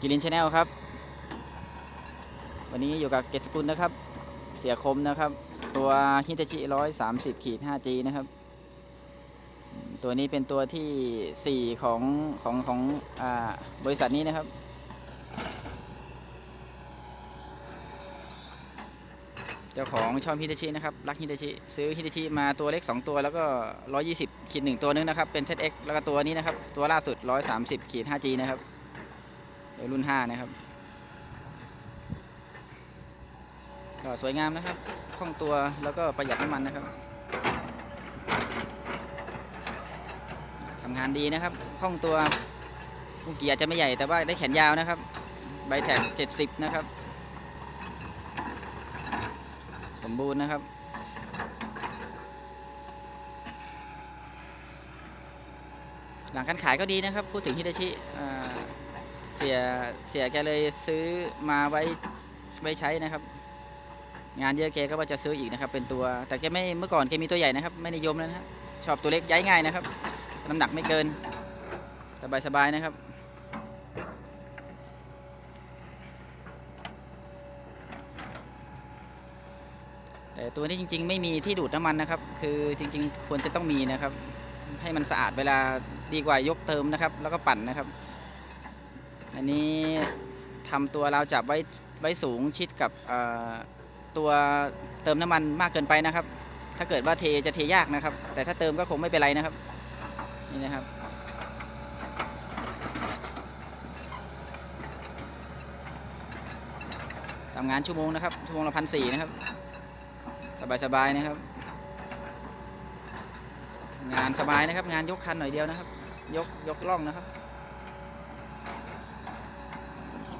กิลินชาแนลครับ วันนี้อยู่กับเกษกุลนะครับ เสียคมนะครับ ตัวฮิตาชิร้อยสามสิบขีด 5G นะครับ ตัวนี้เป็นตัวที่ 4 ของของของอบริษัทนี้นะครับ เจ้าของชอบฮิตาชินะครับ รักฮิตาชิ ซื้อฮิตาชิมาตัวเล็ก 2 ตัวแล้วก็ 120ขีด1ตัวนึงนะครับ เป็น ZX แล้วก็ตัวนี้นะครับ ตัวล่าสุด 130ขีด 5G นะครับ เดี๋ยวรุ่น 5 นะครับ ก็สวยงามนะครับคล่องตัวแล้วก็ประหยัดน้ำมันนะครับทำงานดีนะครับคล่องตัวลูกเกียร์อาจจะไม่ใหญ่แต่ว่าได้แขนยาวนะครับ ใบแท็ก70 นะครับ สมบูรณ์นะครับหลังการขายก็ดีนะครับ พูดถึงฮิตาชิ เสียเสียแกเลยซื้อมาไว้ไว้ใช้นะครับ งานเยอะแกก็ว่าจะซื้ออีกนะครับ เป็นตัว แต่แกไม่เมื่อก่อนแกมีตัวใหญ่นะครับ ไม่นิยมแล้วนะครับชอบตัวเล็กย้ายง่ายนะครับ น้ำหนักไม่เกิน สบายๆนะครับ แต่ตัวนี้จริง ๆ ไม่มีที่ดูดน้ำมันนะครับ คือจริง ๆ ควรจะต้องมีนะครับ ให้มันสะอาดเวลาดีกว่ายกเติมนะครับ แล้วก็ปั่นนะครับ อันนี้ทำตัวราวจับไว้ไว้สูงชิดกับตัวเติมน้ำมันมากเกินไปนะครับ ถ้าเกิดว่าเทจะเทยากนะครับ แต่ถ้าเติมก็คงไม่เป็นไรนะครับ นี่นะครับทำงานชั่วโมงนะครับ ชั่วโมงละพันสี่นะครับ สบายๆนะครับ งานสบายนะครับ งานยกคันหน่อยเดียวนะครับ ยกยกล่องนะครับ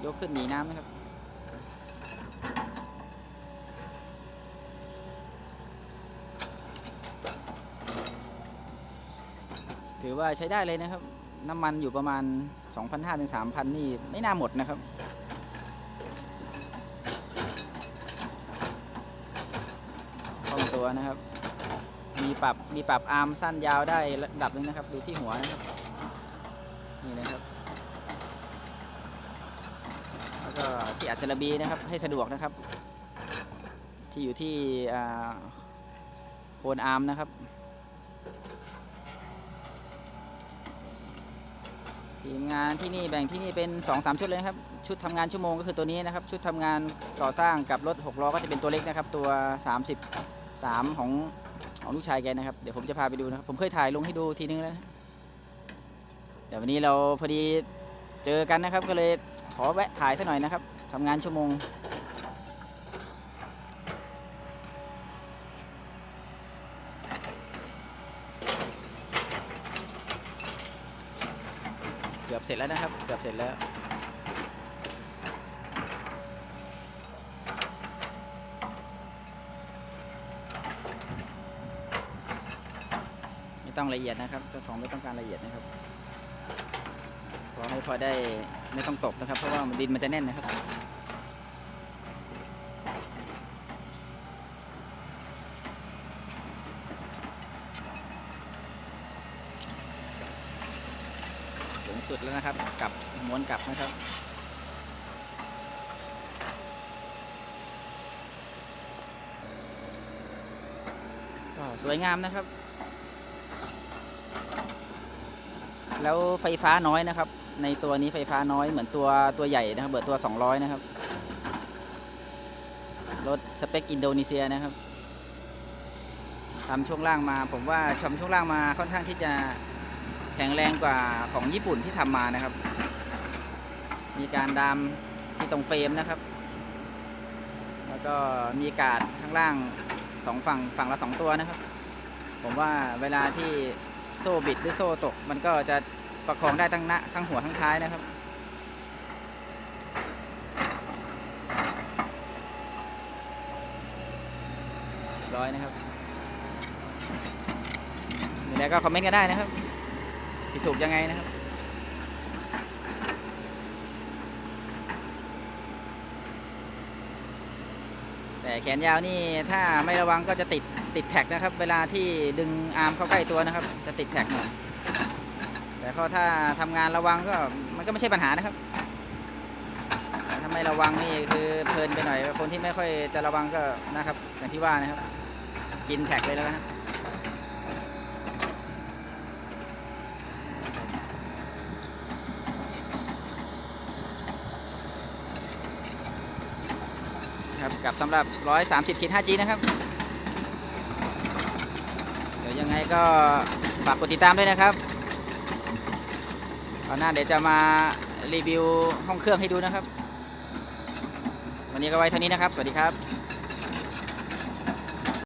ยกขึ้นหนีน้ำนะครับ ถือว่าใช้ได้เลยนะครับ น้ำมันอยู่ประมาณ 2,500ถึง3,000 นี่ไม่น่าหมดนะครับคล่องตัวนะครับ มีปรับมีปรับอาร์มสั้นยาวได้ระดับหนึงนะครับ ดูที่หัวนะครับ นี่นะครับ แล้วก็ที่อัจริบีนะครับให้สะดวกนะครับ ที่อยู่ที่โคนอาร์มนะครับ ทีมงานที่นี่แบ่งที่นี่เป็น2 3ชุดเลยนะครับ ชุดทำงานชั่วโมงก็คือตัวนี้นะครับ ชุดทำงานก่อสร้างกับรถ6ล้อก็จะเป็นตัวเล็กนะครับ ตัว 33 ของของลูกชายแกนะครับ เดี๋ยวผมจะพาไปดูนะครับ ผมเคยถ่ายลงให้ดูทีนึงแล้วนะเดี๋ยววันนี้เราพอดีเจอกันนะครับก็เลย ขอแวะถ่ายสักหน่อยนะครับทำงานชั่วโมง เกือบเสร็จแล้วนะครับ เกือบเสร็จแล้วไม่ต้องละเอียดนะครับเจ้าของไม่ต้องการละเอียดนะครับขอให้พอได้ ไม่ต้องตกนะครับ เพราะว่าดินมันจะแน่นนะครับสูงสุดแล้วนะครับกลับม้วนกลับนะครับก็สวยงามนะครับ แล้วไฟฟ้าน้อยนะครับ ในตัวนี้ไฟฟ้าน้อยเหมือนตัวตัวใหญ่นะครับเบิดตัว 200 นะครับ รถสเปคอินโดนีเซียนะครับทำช่วงล่างมาผมว่าชมช่วงล่างมาค่อนข้างที่จะแข็งแรงกว่าของญี่ปุ่นที่ทำมานะครับ มีการดามที่ตรงเฟรมนะครับ แล้วก็มีการ์ดข้างล่างสองฝั่งฝั่งละสองตัวนะครับ ผมว่าเวลาที่โซ่บิดหรือโซ่ตกมันก็จะ ประคองได้ทั้งหน้าทั้งหัวทั้งท้ายนะครับ ร้อยนะครับมีอะไรก็คอมเมนต์กันได้นะครับผิดถูกยังไงนะครับแต่แขนยาวนี่ถ้าไม่ระวังก็จะติดติดแท็กนะครับ เวลาที่ดึงอาร์มเข้าใกล้ตัวนะครับ จะติดแท็กหน่อย แต่ก็ถ้าทำงานระวังก็มันก็ไม่ใช่ปัญหานะครับถ้าไม่ระวังนี่คือเพลินไปหน่อย คนที่ไม่ค่อยจะระวังก็นะครับ อย่างที่ว่านะครับ กินแท็กเลยแล้วนะครับกับสำหรับ 130ขีด 5G นะครับ เดี๋ยวยังไงก็ฝากกดติดตามด้วยนะครับ ตอนหน้าเดี๋ยวจะมารีวิวห้องเครื่องให้ดูนะครับ วันนี้ก็ไว้เท่านี้นะครับ สวัสดีครับ